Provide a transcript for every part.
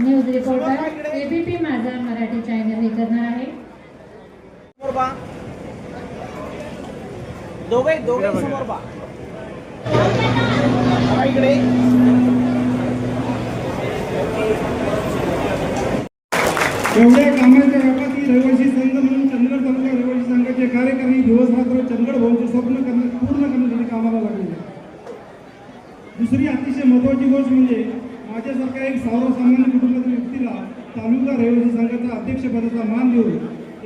News reporter ABP माझा Marathi channel हे करणार आहे. दोघे दोघे समोर इकडे एवढ्या कामाच्या व्यापाती रहिवासी संघ म्हणून चंदगड तालुका रहिवासी संघाचे कार्यकारी दिवस रात्र चंदगड भाऊचे स्वप्न करण्या पूर्ण करण्यासाठी कामाला लागलेले दुसरी अतिशय महत्वाची गोष्ट म्हणजे माझ्यासारख्या एक सर्वसामान्य कुटुंबातील व्यक्तीला तालुका रहिवासी संघाच्या अध्यक्षपदाचा मान देऊन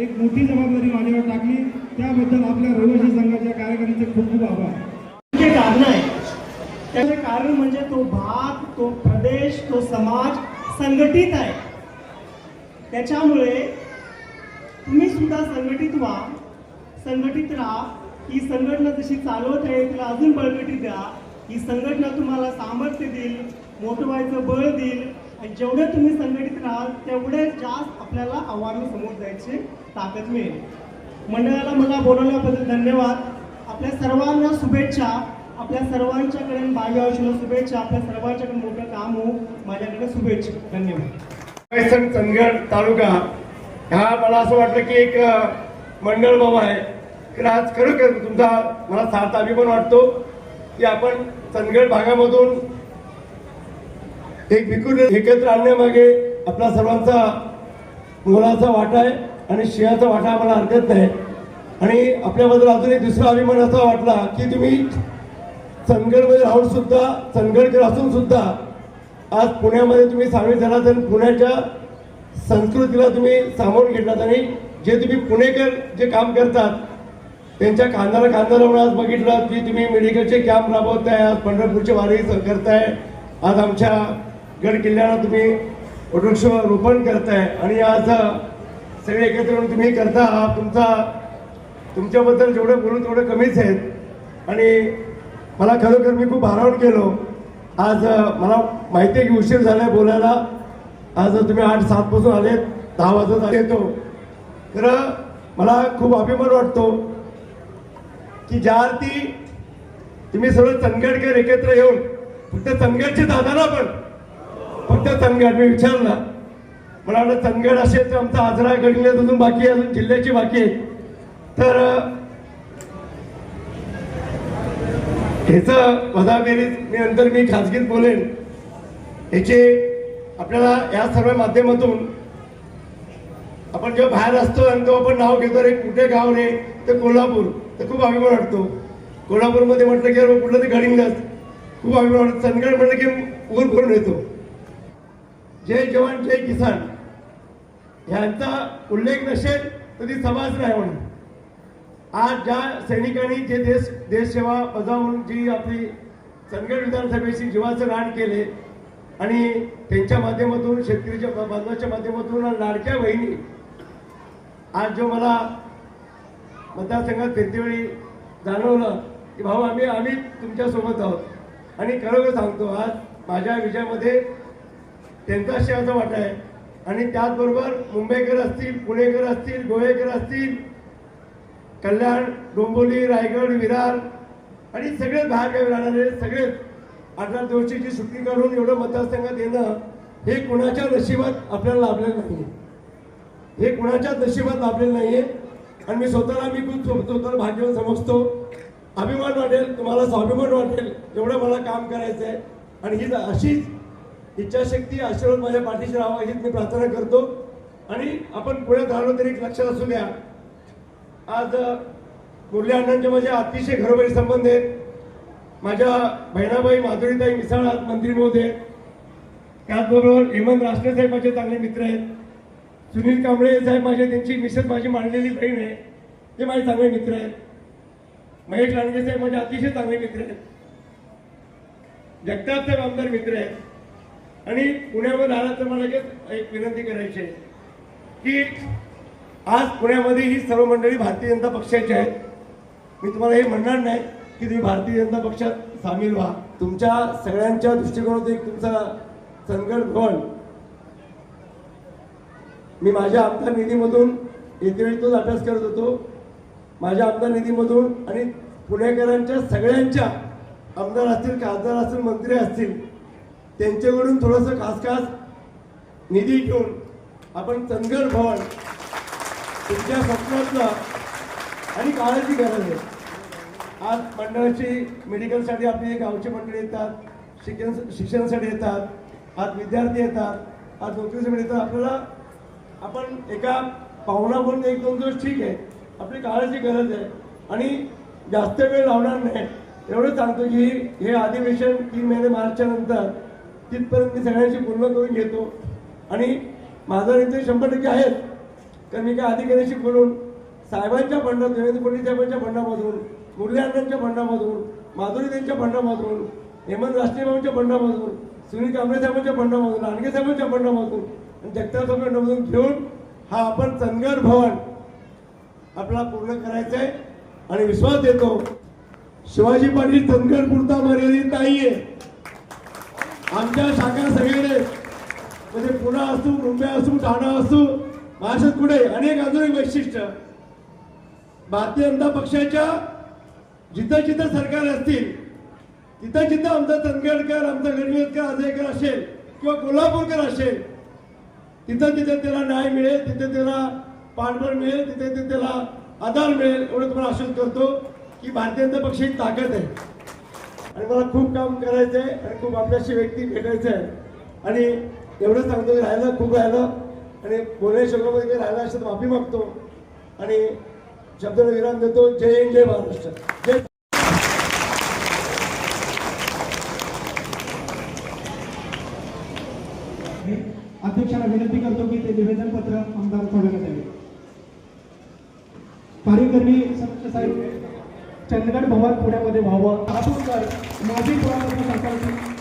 एक मोठी जबाबदारी माझ्यावर टाकली. त्याबद्दल आपल्या रहिवासी संघाच्या कार्यकारीचे खूप खूप आभार. आहे त्याचे कारण म्हणजे तो भाग तो प्रदेश तो समाज संघटित आहे. त्याच्यामुळे तुम्ही सुद्धा संघटित व्हा संघटित राहा. ही संघटना जशी चालवत आहे तिला अजून बळकटी द्या. ही संघटना तुम्हाला सामर्थ्य देईल मोठं व्हायचं बळ देईल. आणि जेवढे तुम्ही संघटित राहाल तेवढे जास्त आपल्याला आव्हानं समोर जायची ताकद मिळेल. मंडळाला मला बोलवल्याबद्दल धन्यवाद. आपल्या सर्वांना शुभेच्छा. आपल्या सर्वांच्याकडे माझ्या आयुष्याला शुभेच्छा आपल्या सर्वांच्याकडे मोठं काम हो माझ्याकडे शुभेच्छा. धन्यवाद. पैसण चंदगड तालुका. हा मला असं वाटलं की एक मंडळ बाबा आहे. तर आज खरोखर तुमचा मला सार्थ अभिमान वाटतो की आपण चंदगड भागामधून एक विकून एकत्र आणण्यामागे आपला सर्वांचा मुलाचा वाटा आहे आणि सिंहाचा वाटा आम्हाला हरकत नाही. आणि आपल्याबद्दल अजून एक दुसरा अभिमान असा वाटला की तुम्ही चंदगडमध्ये राहून सुद्धा चंदगडकर असून सुद्धा आज पुण्यामध्ये तुम्ही सामील झालात आणि पुण्याच्या संस्कृतीला तुम्ही सामावून घेतलात आणि जे तुम्ही पुणेकर जे काम करतात त्यांच्या खांद्याला खांदा लावून आज बघितलं की तुम्ही मेडिकलचे कॅम्प राबवताय आज पंढरपूरचे वारी स- करताय आज आमच्या गड किल्ल्याला तुम्ही वृक्ष रोपण करताय आणि आज सगळे एकत्र येऊन तुम्ही करता हा तुमचा तुमच्याबद्दल जेवढं बोलू तेवढं कमीच आहेत. आणि मला खरोखर मी खूप भारावून गेलो. आज मला माहिती आहे की उशीर झालाय बोलायला. आज तुम्ही आठ सात पासून आलेत. दहा वाजत आले येतो तर मला खूप अभिमान वाटतो की ज्या अर्थी तुम्ही सगळं चंदगडकर एकत्र येऊन फक्त चंदगडचे दादाला पण. फक्त चंदगड मी विचारला. मला वाटलं चंदगड असेल तर आमचा आजरा गडले अजून बाकी अजून जिल्ह्याची बाकी आहे. तर ह्याचं वजाबेरीज मी नंतर मी खाजगीत बोलेन. ह्याचे आपल्याला या सर्व माध्यमातून आपण जेव्हा बाहेर असतो आणि तेव्हा आपण नाव घेतो रे कुठे गाव रे? तर कोल्हापूर. तर खूप अभिमान वाटतो. कोल्हापूरमध्ये म्हटलं की अरे कुठलं तरी गडिंगच खूप अभिमान वाटतो. चंदगड म्हटलं की ऊर भरून येतो. जय जवान जय किसान. ह्यांचा उल्लेख नसेल तर ती समाज नाही म्हणून. आज ज्या सैनिकांनी जे देश देशसेवा बजावून जी आपली चंदगड विधानसभेशी जीवाचं रान केले आणि त्यांच्या माध्यमातून शेतकरीच्या बांधवाच्या माध्यमातून लाडक्या बहिणी आज जो मला मतदारसंघात फिरतेवेळी जाणवलं की भाऊ आम्ही आम्ही तुमच्यासोबत आहोत. आणि खरोखर सांगतो आज माझ्या विजयामध्ये त्यांचा शेवाचा वाटा आहे आणि त्याचबरोबर मुंबईकर असतील पुणेकर असतील गोवेकर असतील कल्याण डोंबोली रायगड विरार आणि सगळेच बाहेरगावी राहणारे सगळेच अठरा दिवशीची सुट्टी काढून एवढं मतदारसंघात येणं हे कुणाच्या नशिबात आपल्याला लाभलेलं नाही हे कुणाच्या नशिबात लाभलेलं नाहीये. आणि मी स्वतःला मी खूप स्व- स्वतःला भाग्यवान समजतो. अभिमान वाटेल तुम्हाला स्वाभिमान वाटेल एवढं मला काम करायचं आहे आणि ही अशीच इच्छाशक्ती आशीर्वाद माझ्या पाठीशी राहावा हीच मी प्रार्थना करतो. आणि आपण पुण्यात राहिलो तरी लक्षात असू द्या. आज अ, मुरली अण्णांचे माझे अतिशय घरोघरी संबंध आहेत. माझ्या बहिणाबाई माधुरीताई मिसाळ आज मंत्री महोदय त्याचबरोबर हेमंत राष्ट्रे साहेब माझे चांगले मित्र आहेत. सुनील कांबळे साहेब माझे त्यांची मिसेस माझी मांडलेली बहीण आहे. ते माझे चांगले मित्र आहेत. महेश लांडगे साहेब माझे अतिशय चांगले मित्र आहेत. जगताप साहेब आमदार मित्र आहेत. आणि पुण्यामध्ये आला तर मला एक विनंती करायची आहे की आज पुण्यामध्ये ही सर्व मंडळी भारतीय जनता पक्षाची आहेत. मी तुम्हाला हे म्हणणार नाही की तुम्ही भारतीय जनता पक्षात सामील व्हा. तुमच्या सगळ्यांच्या दृष्टिकोनातून एक तुमचा संकल्प भवन मी माझ्या आमदार निधीमधून येते वेळी तोच अभ्यास करत होतो. माझ्या आमदार निधीमधून आणि पुणेकरांच्या सगळ्यांच्या आमदार असतील खासदार असतील मंत्री असतील त्यांच्याकडून थोडंसं खास खास निधी घेऊन आपण चंदगड भवन तुमच्या स्वप्नातलं आणि काळाची गरज आहे. आज मंडळाची मेडिकलसाठी आपली गावची मंडळी येतात शिक्षण शिक्षणासाठी येतात आज विद्यार्थी येतात आज नोकरीसाठी येतात. आपल्याला आपण एका पाहुणा म्हणून एक दोन दिवस ठीक आहे. आपली काळाची गरज आहे. आणि जास्त वेळ लावणार नाही. एवढंच सांगतो की हे अधिवेशन तीन महिने मार्चच्या नंतर तिथपर्यंत मी सगळ्यांशी पूर्ण करून घेतो. आणि माझा इथे शंभर टक्के आहेत तर मी काय अधिकाऱ्याशी बोलून साहेबांच्या फंडात देवेंद्र फडणवीस साहेबांच्या फंडामधून मुरली अण्णांच्या फंडामधून माधुरी त्यांच्या फंडामधून हेमंत राष्ट्रीयबाबांच्या फंडामधून सुनील कांबळे साहेबांच्या फंडामधून लांडगे साहेबांच्या फंडामधून आणि जगताप फंडामधून घेऊन हा आपण चंदगड भवन आपला पूर्ण करायचा आहे आणि विश्वास देतो. शिवाजी पाटील चंदगड पुरता मर्यादित नाहीये. आमच्या शाखा सगळे म्हणजे पुणे असू मुंबई असू ठाणा असू महाराष्ट्रात पुढे अनेक अजून एक वैशिष्ट्य. भारतीय जनता पक्षाच्या जिथं जिथं सरकार असतील तिथं जिथं आमचा चंदगडकर आमचा गणवेदकर आजयकर असेल किंवा कोल्हापूरकर असेल तिथं तिथे त्याला न्याय मिळेल तिथे त्याला पाठबळ मिळेल तिथे तिथे त्याला आधार मिळेल एवढं तुम्हाला आश्वास करतो की भारतीय जनता पक्षाची ताकद आहे. आणि मला खूप काम करायचं आहे आणि खूप आपल्याशी व्यक्ती भेटायचं आहे आणि एवढं सांगतो की राहिलं खूप राहिलं आणि बोलण्या शब्दामध्ये काही राहिला असेल तर माफी मागतो. आणि शब्दाला विराम देतो. जय हिंद जय महाराष्ट्र. जय अध्यक्षाला विनंती करतो की ते निवेदन पत्र आमदार सोडवण्यात यावे. कार्यकर्णी सत्य साहेब चंदगड भवन पुण्यामध्ये व्हावं. माजी पुरातत्व शाखाची